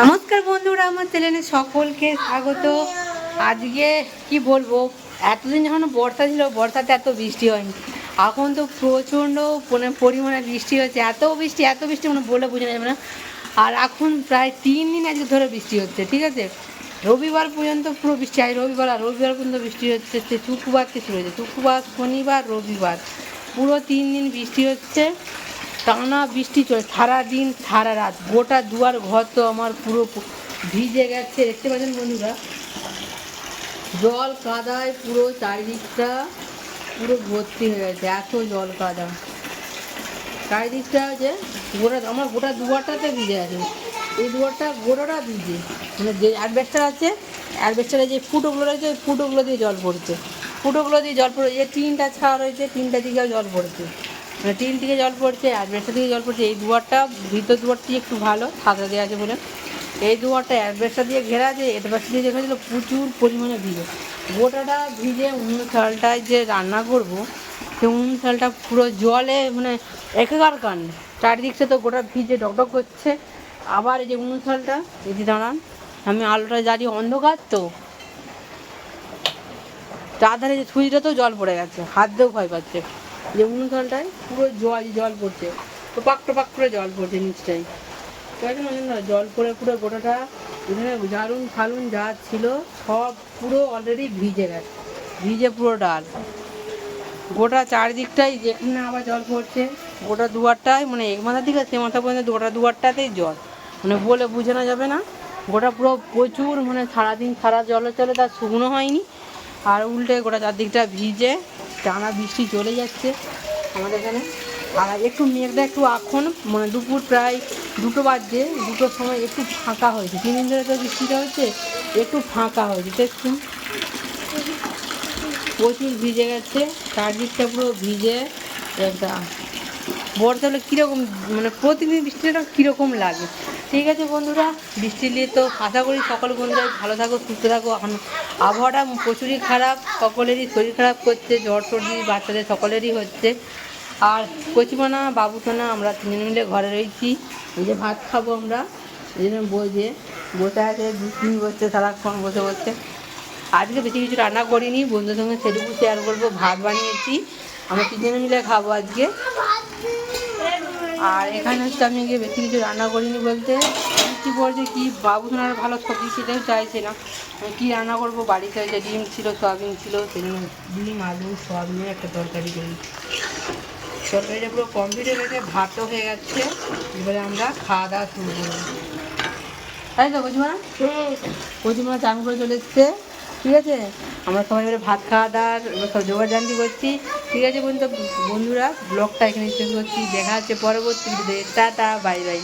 নমস্কার বন্ধুরা, আমার চ্যানেলে সকলকে স্বাগত। আজকে কি বলব, এতদিন যখন বর্ষা ছিল, বর্ষাতে এত বৃষ্টি হয়নি। এখন তো প্রচণ্ড পরিমাণে বৃষ্টি হচ্ছে। এত বৃষ্টি এত বৃষ্টি মানে বলে বোঝানো যাবে না। আর এখন প্রায় তিন দিন আজকে ধরে বৃষ্টি হচ্ছে, ঠিক আছে? রবিবার পর্যন্ত পুরো বৃষ্টি, আজ রবিবার, আর রবিবার পর্যন্ত বৃষ্টি হচ্ছে সে শুক্রবার থেকে শুরু হয়েছে। শুক্রবার, শনিবার, রবিবার, পুরো তিন দিন বৃষ্টি হচ্ছে। টানা বৃষ্টি চলে সারা দিন সারা রাত গোটা দুয়ার ঘর তো আমার পুরো ভিজে গেছে। দেখতে পাচ্ছেন বন্ধুরা? জল কাদায় পুরো চারিদিকটা পুরো ভর্তি হয়ে গেছে, এত জল কাদা। চারিদিকটা যে গোটা, আমার গোটা দুয়ারটাতে ভিজে আছে। এই দুয়ারটা গোটাটা ভিজে। মানে যে অ্যাডভেস্টার আছে অ্যাডভেস্টারে যে ফুটোগুলো রয়েছে, ওই ফুটোগুলো দিয়ে জল পড়ছে। ফুটোগুলো দিয়ে জল পড়ে যে টিনটা ছাড়া রয়েছে, টিনটা দিকেও জল পড়ছে। মানে টিন থেকে জল পড়ছে অ্যাডভেস্টার থেকে জল পড়ছে। এই দুয়ারটা, ভিতর দুয়ারটি একটু ভালো ছাদা দেওয়া আছে বলে। এই দুয়ারটা অ্যাডভেস্টার দিয়ে ঘেরা আছে অ্যাডভেস্টার দিয়ে দেখা প্রচুর পরিমাণে ভিজে। গোটাটা ভিজে অন্য চালটায় যে রান্না করব, সেই উনুন চালটা পুরো জলে মানে একাকার কান। চারিদিকটা তো গোটা ভিজে ডকডক করছে আবার এই যে উনুন চালটা, এই যে দাঁড়ান, আমি আলোটা জ্বালিয়ে অন্ধকার তো। তার ধারে যে সুইচটা তো জল পড়ে গেছে, হাত দিয়েও ভয় পাচ্ছে। যে উনুন চালটায় পুরো জল জল পড়ছে। তো টোপাক টোপাক করে জল পড়ছে নিচটাই না জল পড়ে পুরো গোটাটা এখানে জারুন ফালুন, যা ছিল সব পুরো অলরেডি ভিজে গেছে। ভিজে পুরো ডাল। গোটা চারদিকটাই যেখানে আবার জল পড়ছে। গোটা দুয়ারটায় মানে এক মাথার দিকে সে মাথা পর্যন্ত গোটা দুয়ারটাতেই জল। মানে বলে বোঝানো যাবে না। গোটা পুরো প্রচুর মানে সারাদিন সারা জলে চলে তার শুকনো হয়নি। আর উল্টে গোটা চারদিকটা ভিজে টানা বৃষ্টি চলে যাচ্ছে আমাদের এখানে। আর একটু মেঘটা একটু এখন মানে দুপুর প্রায় দুটো বাজছে, দুটোর সময় একটু ফাঁকা হয়েছে। তিন দিন ধরে তো বৃষ্টিটা হয়েছে একটু ফাঁকা হয়েছে। দেখুন, প্রচুর ভিজে গেছে, চারদিকটা পুরো ভিজে, একটা বর্ষা হলে কীরকম মানে প্রতিদিন বৃষ্টিটা কীরকম লাগে? ঠিক আছে বন্ধুরা, বৃষ্টি নিয়ে তো আশা করি সকল বন্ধুরা ভালো থাকো, সুস্থ থাকো। এখন আবহাওয়াটা প্রচুরই খারাপ, সকলেরই শরীর খারাপ করছে, জ্বর সর্দি, বাচ্চাদের সকলেরই হচ্ছে। আর কচিমানা, বাবুসোনা, আমরা তিনজন মিলে ঘরে রয়েছি। এই যে ভাত খাব আমরা। এই জন্য বসে বসে আছে দুষ্টিমি বসছে, সারাক্ষণ বসে বসছে। আজকে বেশি কিছু রান্না করিনি, বন্ধুদের সঙ্গে সেটুকু শেয়ার করব। ভাত বানিয়েছি। আমরা তিনজনে মিলে খাব আজকে। আর এখানে হচ্ছে আমি গিয়ে বেশি কিছু রান্না করিনি বলতে। কি বলছে কি বাবু সোনার ভালো সবজি খেতেও চাইছে না আমি কী রান্না করব? বাড়িতে যে ডিম ছিল সয়াবিন ছিল সেই জন্য ডিম আলু সয়াবিনের একটা তরকারি করি। তরকারিটা পুরো কমপ্লিট হয়ে গেছে ভাতও হয়ে গেছে। এবারে আমরা খাওয়া দাওয়া শুরু করব। তাই তো বুঝব না কচিমা চান করে চলে এসছে। ঠিক আছে? আমরা সবাই এবারে ভাত খাওয়া দাওয়ার সব জোগাড় জানতি করছি। ঠিক আছে বন্ধু, বন্ধুরা ব্লগটা এখানে শেষ করছি। দেখা হচ্ছে পরবর্তী টাটা বাই বাই